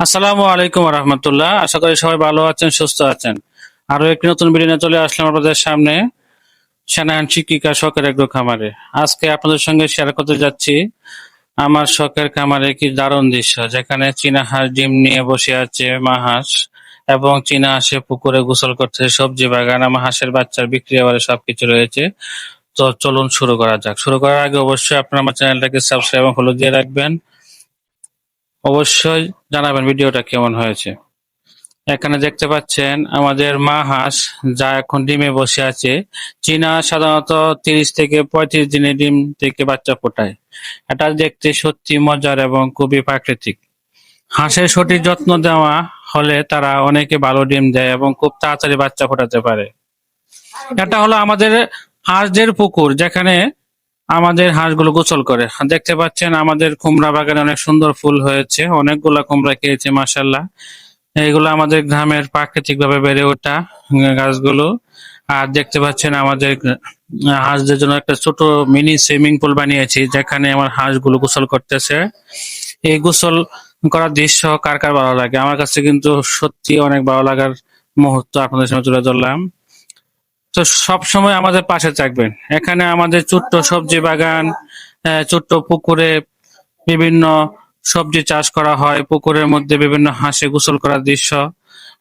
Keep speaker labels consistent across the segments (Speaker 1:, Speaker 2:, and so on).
Speaker 1: আসসালামু আলাইকুম রহমতুল্লাহ। আশা করি সবাই ভালো আছেন, সুস্থ আছেন। আরও একটি নতুন নিয়ে চলে আসলাম আপনাদের সামনে সেনায়ন শিক্ষিকা শখের এগ্রো খামারে। আজকে আপনাদের সঙ্গে শেয়ার করতে যাচ্ছি আমার শখের খামারে কি দারুণ দৃশ্য, যেখানে চীনা হাঁস ডিম নিয়ে বসে আছে মা হাঁস এবং চীনা হাঁসে পুকুরে গোসল করছে সবজি বাগান, আমার হাঁসের বাচ্চার বিক্রি আবার সবকিছু রয়েছে। তো চলুন শুরু করা যাক। শুরু করার আগে অবশ্যই আপনারা আমার চ্যানেলটাকে সাবস্ক্রাইব এবং ফলো দিয়ে রাখবেন। অবশ্যই জানাবেন ভিডিওটা কেমন হয়েছে। এখানে দেখতে পাচ্ছেন আমাদের মা হাঁস, যা এখন ডিমে বসে আছে। চীনা সাধারণত তিরিশ থেকে পঁয়ত্রিশ দিনে ডিম থেকে বাচ্চা ফোটায়। এটা দেখতে সত্যি মজার এবং খুবই প্রাকৃতিক। হাঁসের সঠিক যত্ন দেওয়া হলে তারা অনেকে ভালো ডিম দেয় এবং খুব তাড়াতাড়ি বাচ্চা ফোটাতে পারে। এটা হলো আমাদের হাঁসদের পুকুর, যেখানে আমাদের হাঁসগুলো গোসল করে। দেখতে পাচ্ছেন আমাদের কুমড়া বাগানে অনেক সুন্দর ফুল হয়েছে, অনেকগুলা কুমড়া খেয়েছে মাসাল্লাহ এইগুলো আমাদের গ্রামের প্রাকৃতিক ভাবে বেড়ে ওঠা গাছগুলো। আর দেখতে পাচ্ছেন আমাদের হাঁসদের জন্য একটা ছোট মিনি সুইমিং পুল বানিয়েছি, যেখানে আমার হাঁসগুলো গোসল করতেছে। এই গোসল করার দৃশ্য কার কার ভালো লাগে? আমার কাছে কিন্তু সত্যি অনেক ভালো লাগার মুহূর্ত আপনাদের সামনে তুলে ধরলাম। তো সব সময় আমাদের পাশে থাকবেন। এখানে আমাদের ছোট্ট সবজি বাগান ছোট্ট পুকুরে বিভিন্ন সবজি চাষ করা হয়। পুকুরের মধ্যে বিভিন্ন হাঁসে গোসল করার দৃশ্য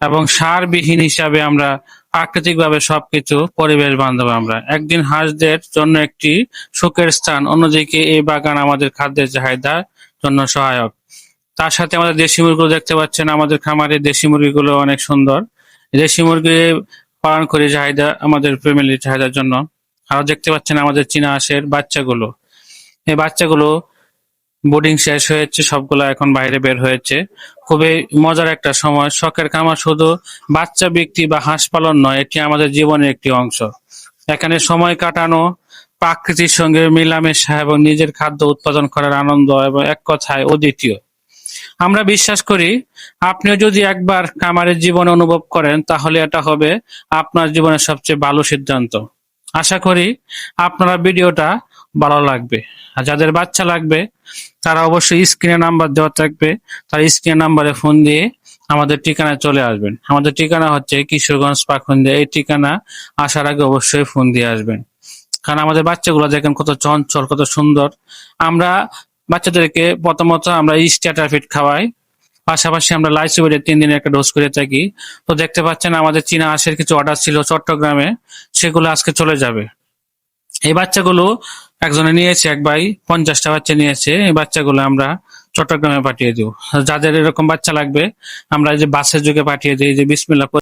Speaker 1: এবং সারবিহীন হিসাবে আমরা প্রাকৃতিকভাবে সবকিছু পরিবেশ বান্ধব আমরা। একদিন হাঁসদের জন্য একটি সুখের স্থান, অন্যদিকে এই বাগান আমাদের খাদ্যের চাহিদার জন্য সহায়ক। তার সাথে আমাদের দেশি মুরগিগুলো দেখতে পাচ্ছেন, আমাদের খামারে দেশি মুরগিগুলো অনেক সুন্দর। দেশি মুরগি পালন করি চাহিদা আমাদের ফ্যামিলির চাহিদার জন্য। আরও দেখতে পাচ্ছেন আমাদের চীনা হাঁসের বাচ্চাগুলো। এই বাচ্চাগুলো বোর্ডিং শেষ হয়েছে, সবগুলো এখন বাইরে বের হয়েছে। খুবই মজার একটা সময়। শখের খামার শুধু বাচ্চা ব্যক্তি বা হাঁস পালন নয়, এটি আমাদের জীবনের একটি অংশ। এখানে সময় কাটানো, প্রাকৃতির সঙ্গে মেলামেশা এবং নিজের খাদ্য উৎপাদন করার আনন্দ এবং এক কথায় অদ্বিতীয়। আমরা বিশ্বাস করি, আপনিও যদি একবার খামারের জীবন অনুভব করেন, তাহলে এটা হবে আপনার জীবনের সবচেয়ে ভালো সিদ্ধান্ত। আশা করি আপনারা ভিডিওটা ভালো লাগবে। আর যাদের বাচ্চা লাগবে, তারা অবশ্যই স্ক্রিনে নাম্বার দেওয়া থাকবে। তার স্ক্রিনে নাম্বারে ফোন দিয়ে আমাদের ঠিকানায় চলে আসবেন। আমাদের ঠিকানা হচ্ছে কিশোরগঞ্জ পাখন্দিয়া এই ঠিকানা আসার আগে অবশ্যই ফোন দিয়ে আসবেন। কারণ আমাদের বাচ্চাগুলো দেখেন কত চঞ্চল, কত সুন্দর। আমরা বাচ্চাদেরকে প্রথমত আমরা স্টার্টার ফিট খাওয়াই। পাশাপাশি আমরা লাইসোবিডের তিন দিনের একটা ডোজ করে থাকি। তো দেখতে পাচ্ছেন আমাদের চীনা হাঁসের কিছু অর্ডার ছিল চট্টগ্রামে, সেগুলো আজকে চলে যাবে। এই বাচ্চাগুলো একজনে নিয়েছে, এক ভাই, পঞ্চাশটা বাচ্চা নিয়েছে। এই বাচ্চাগুলো আমরা চট্টগ্রামে পাঠিয়ে দিব। যাদের এরকম বাচ্চা লাগবে, আমরা যে বাসের যুগে পাঠিয়ে দিই যে বিসমিল্লা